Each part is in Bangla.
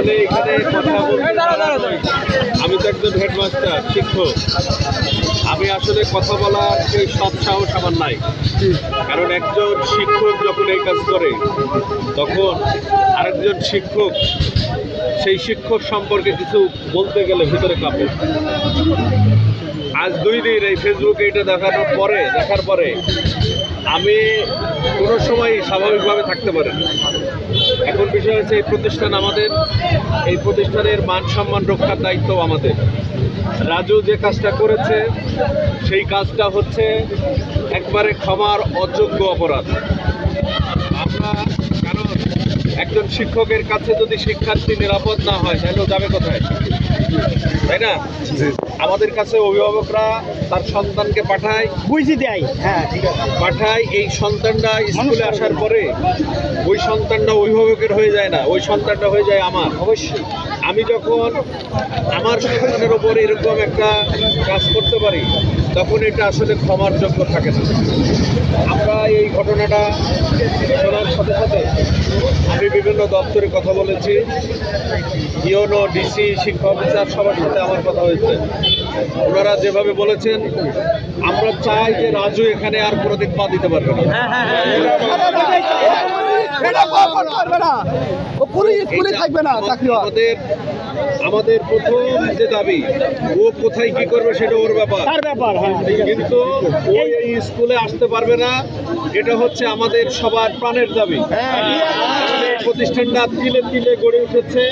আসলে এখানে কথা আমি তো একজন হেডমাস্টার শিক্ষক। আমি আসলে কথা বলার সেই সৎ সাহস আমার নাই। কারণ একজন শিক্ষক যখন এই কাজ করে তখন আরেকজন শিক্ষক সেই শিক্ষক সম্পর্কে কিছু বলতে গেলে ভিতরে কাঁপে। আজ দুই দিন এই ফেসবুকে এটা দেখানোর পরে দেখার পরে আমি কোনো সময় স্বাভাবিকভাবে থাকতে পারি না। এখন বিষয় হচ্ছে এই প্রতিষ্ঠান আমাদের, এই প্রতিষ্ঠানের মান সম্মান রক্ষার দায়িত্ব আমাদের। রাজু যে কাজটা করেছে, সেই কাজটা হচ্ছে একবারে ক্ষমার অযোগ্য অপরাধ। আমরা কারণ একজন শিক্ষকের কাছে যদি শিক্ষার্থী নিরাপদ না হয়, তাহলে যাবে কোথায়? তাই না? আমাদের কাছে অভিভাবকরা তার সন্তানকে পাঠায়। বুঝি দেয়। হ্যাঁ পাঠায় এই সন্তানটা স্কুলে আসার পরে ওই সন্তানটা অভিভাবকের হয়ে যায় না ওই সন্তানটা হয়ে যায় আমার। অবশ্যই। আমি যখন আমার সন্তানের ওপর এরকম একটা কাজ করতে পারি তখন এটা আসলে ক্ষমার যোগ্য থাকে না। আমরা এই ঘটনাটা শোনার সাথে সাথে আমি বিভিন্ন দপ্তরে কথা বলেছি। ইওনো ডিসি শিক্ষা অফিসার সবার সাথে আমার কথা হয়েছে। ওনারা যেভাবে বলেছেন আমরা চাই যে রাজু এখানে আর কোনোদিন পা দিতে পারবে না। ও থাকবে না আমাদের আমাদের প্রথম যে দাবি ও কোথায় কি করবে সেটা ওর ব্যাপার। তার ব্যাপার হ্যাঁ। কিন্তু ও এই স্কুলে আসতে পারবে না এটা হচ্ছে আমাদের সবার প্রাণের দাবি। প্রতিষ্ঠানটা তিলে তিলে গড়ে উঠেছে।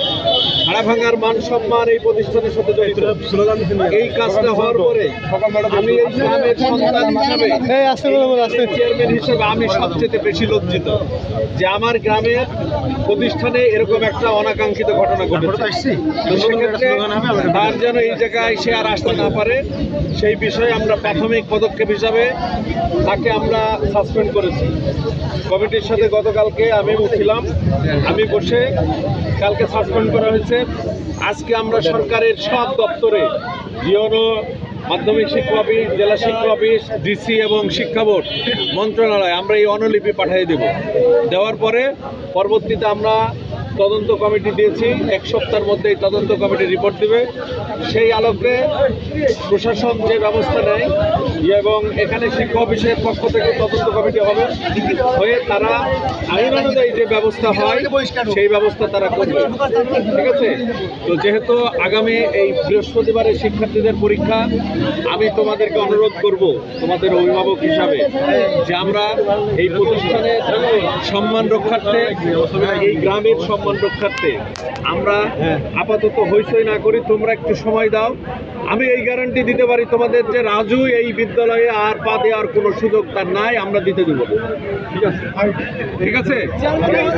হাড়া ভাঙার মান সম্মান এই প্রতিষ্ঠানের সাথে জড়িত। এই কাজটা হওয়ার পরে আমি এই গ্রামের সন্তান হিসাবে চেয়ারম্যান হিসেবে আমি সবচেয়ে বেশি লজ্জিত যে আমার গ্রামের প্রতিষ্ঠানে এরকম একটা অনাকাঙ্ক্ষিত ঘটনা ঘটেছে। তার যেন এই জায়গায় সে আর আসতে না পারে সেই বিষয়ে আমরা প্রাথমিক পদক্ষেপ হিসাবে তাকে আমরা সাসপেন্ড করেছি। কমিটির সাথে গতকালকে আমি উঠছিলাম আমি বসে কালকে সাসপেন্ড করা হয়েছে আজকে আমরা সরকারের সব দপ্তরে জিওনো মাধ্যমিক শিক্ষা অফিস, জেলা শিক্ষা অফিস, ডিসি এবং শিক্ষা বোর্ড মন্ত্রণালয় আমরা এই অনুলিপি পাঠিয়ে দেব। দেওয়ার পরে পরবর্তীতে আমরা তদন্ত কমিটি দিয়েছি, এক সপ্তাহের মধ্যে এই তদন্ত কমিটি রিপোর্ট দেবে। সেই আলোকে প্রশাসন যে ব্যবস্থা নেয় এবং এখানে শিক্ষা অফিসের পক্ষ থেকে তদন্ত কমিটি হবে, হয়ে তারা আইন অনুযায়ী যে ব্যবস্থা হয়, সেই ব্যবস্থা তারা করবে। ঠিক আছে? তো যেহেতু আগামী এই বৃহস্পতিবারের শিক্ষার্থীদের পরীক্ষা, আমি তোমাদেরকে অনুরোধ করব, তোমাদের অভিভাবক হিসাবে, যে আমরা এই প্রতিষ্ঠানের সম্মান রক্ষার্থে এই গ্রামের সম্মান রক্ষার্থে আমরা আপাতত হইচই না করি তোমরা একটু সময় দাও। আমি এই গ্যারান্টি দিতে পারি তোমাদের যে রাজু এই বিদ্যালয়ে আর পা দেওয়ার কোনো সুযোগ তার নাই আমরা দিতে দেবো। ঠিক আছে? ঠিক আছে?